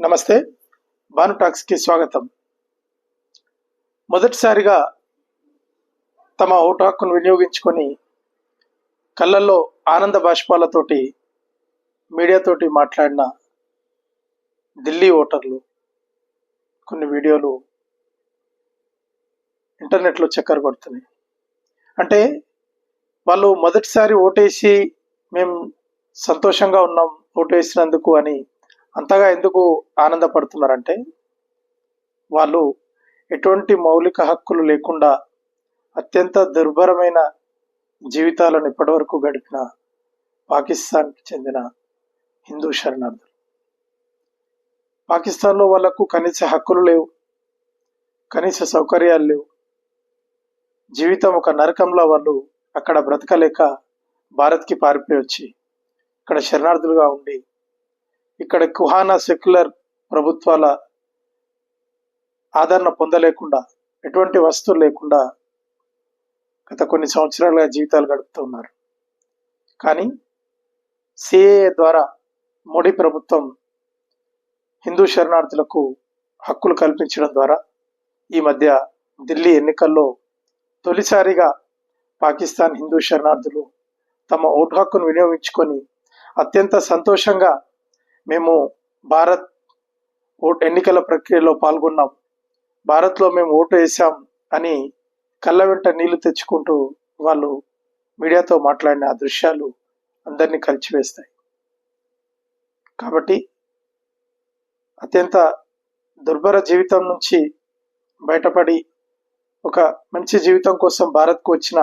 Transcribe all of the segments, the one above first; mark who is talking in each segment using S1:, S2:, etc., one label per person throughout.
S1: నమస్తే. భాను టాక్స్కి స్వాగతం. మొదటిసారిగా తమ ఓటు హక్కును వినియోగించుకొని కళ్ళల్లో ఆనంద బాష్పాలతోటి మీడియాతోటి మాట్లాడిన ఢిల్లీ ఓటర్లు కొన్ని వీడియోలు ఇంటర్నెట్లో చక్కర కొడుతున్నాయి. అంటే వాళ్ళు మొదటిసారి ఓటేసి మేము సంతోషంగా ఉన్నాం ఓటు వేసినందుకు అని అంతగా ఎందుకు ఆనందపడుతున్నారంటే వాళ్ళు ఎటువంటి మౌలిక హక్కులు లేకుండా అత్యంత దుర్భరమైన జీవితాలను ఇప్పటివరకు గడిపిన పాకిస్తాన్కి చెందిన హిందూ శరణార్థులు. పాకిస్తాన్లో వాళ్ళకు కనీస హక్కులు లేవు కనీస సౌకర్యాలు లేవు. జీవితం ఒక నరకంలో వాళ్ళు అక్కడ బ్రతకలేక భారత్కి పారిపోయి వచ్చి ఇక్కడ శరణార్థులుగా ఉండి ఇక్కడ కుహానా సెక్యులర్ ప్రభుత్వాల ఆదరణ పొందలేకుండా ఎటువంటి వస్తువులు లేకుండా గత కొన్ని సంవత్సరాలుగా జీవితాలు గడుపుతూ ఉన్నారు. కానీ సిఏఏ ద్వారా మోడీ ప్రభుత్వం హిందూ శరణార్థులకు హక్కులు కల్పించడం ద్వారా ఈ మధ్య ఢిల్లీ ఎన్నికల్లో తొలిసారిగా పాకిస్తాన్ హిందూ శరణార్థులు తమ ఓటు హక్కును వినియోగించుకొని అత్యంత సంతోషంగా మేము భారత్ ఓటు ఎన్నికల ప్రక్రియలో పాల్గొన్నాం. భారత్లో మేము ఓటు వేసాం అని కళ్ళ వెంట నీళ్ళు తెచ్చుకుంటూ వాళ్ళు మీడియాతో మాట్లాడిన ఆ దృశ్యాలు అందరినీ కలిచివేస్తాయి. కాబట్టి అత్యంత దుర్భర జీవితం నుంచి బయటపడి ఒక మంచి జీవితం కోసం భారత్కు వచ్చిన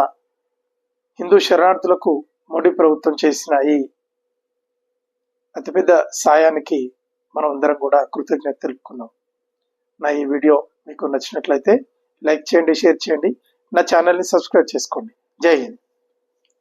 S1: హిందూ శరణార్థులకు మోడీ ప్రభుత్వం చేసిన ఈ అతిపెద్ద సాయానికి మనం అందరం కూడా కృతజ్ఞత తెలుపుకున్నాం. నా ఈ వీడియో మీకు నచ్చినట్లయితే లైక్ చేయండి షేర్ చేయండి. నా ఛానల్ని సబ్స్క్రైబ్ చేసుకోండి. జై హింద్.